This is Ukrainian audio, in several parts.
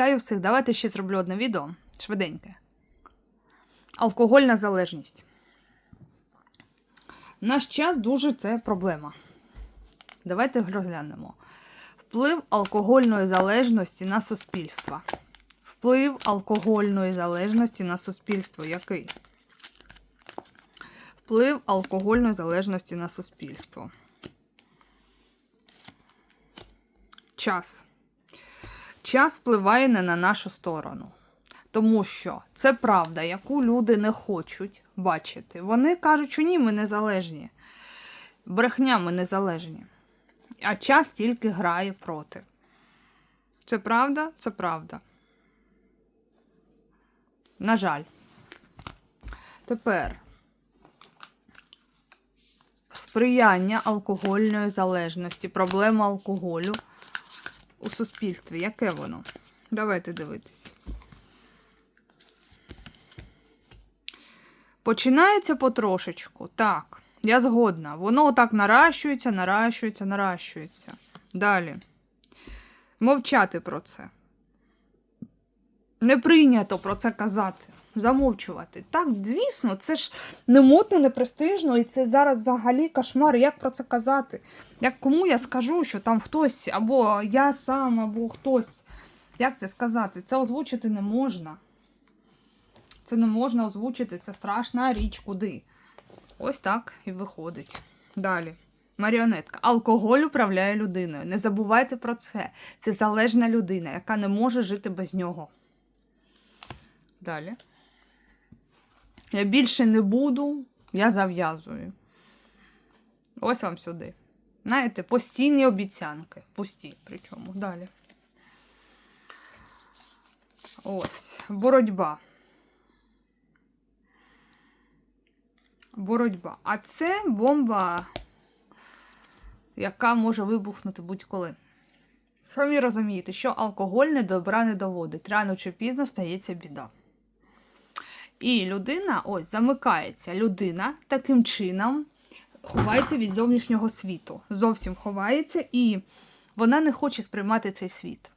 Вітаю всіх. Давайте ще зроблю одне відео швиденьке. Алкогольна залежність. Наш час дуже це проблема. Давайте розглянемо. Вплив алкогольної залежності на суспільство. Вплив алкогольної залежності на суспільство який? Вплив алкогольної залежності на суспільство. Час. Час впливає не на нашу сторону. Тому що це правда, яку люди не хочуть бачити. Вони кажуть, що ні, ми незалежні. Брехня ми незалежні. А час тільки грає проти. Це правда? Це правда. На жаль. Тепер сприяння алкогольної залежності, проблема алкоголю у суспільстві. Яке воно? Давайте дивитись. Починається потрошечку. Так, я згодна. Воно отак наращується, наращується, наращується. Далі. Мовчати про це. Не прийнято про це казати. Замовчувати. Так, звісно, це ж не модно, не престижно, і це зараз взагалі кошмар. Як про це казати? Як кому я скажу, що там хтось, або я сам, або хтось. Як це сказати? Це озвучити не можна. Це не можна озвучити, це страшна річ куди. Ось так і виходить. Далі. Маріонетка. Алкоголь управляє людиною. Не забувайте про це. Це залежна людина, яка не може жити без нього. Далі. Я більше не буду, я зав'язую. Ось вам сюди. Знаєте, постійні обіцянки. Пусті, причому. Далі. Ось. Боротьба. Боротьба. А це бомба, яка може вибухнути будь-коли. Самі розумієте, що алкоголь не добра не доводить. Рано чи пізно стається біда. І людина ось замикається. Людина таким чином ховається від зовнішнього світу. Зовсім ховається, і вона не хоче сприймати цей світ.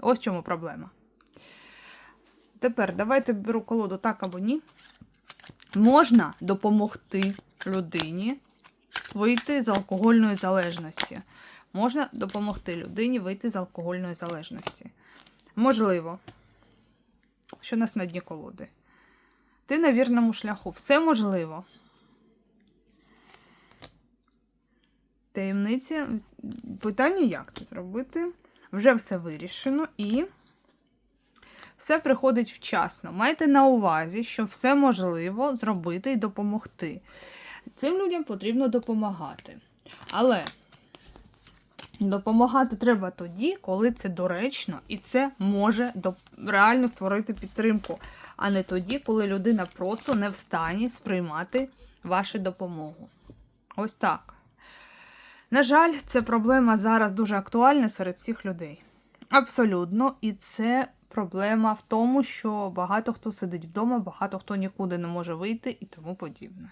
Ось в чому проблема. Тепер давайте беру колоду так або ні. Можна допомогти людині вийти з алкогольної залежності. Можна допомогти людині вийти з алкогольної залежності. Можливо, що нас на дні колоди. Ти на вірному шляху. Все можливо. Таємниці. Питання, як це зробити? Вже все вирішено і все приходить вчасно. Майте на увазі, що все можливо зробити і допомогти. Цим людям потрібно допомагати. Але допомагати треба тоді, коли це доречно і це може реально створити підтримку, а не тоді, коли людина просто не в стані сприймати вашу допомогу. Ось так. На жаль, ця проблема зараз дуже актуальна серед всіх людей. Абсолютно, і це проблема в тому, що багато хто сидить вдома, багато хто нікуди не може вийти і тому подібне.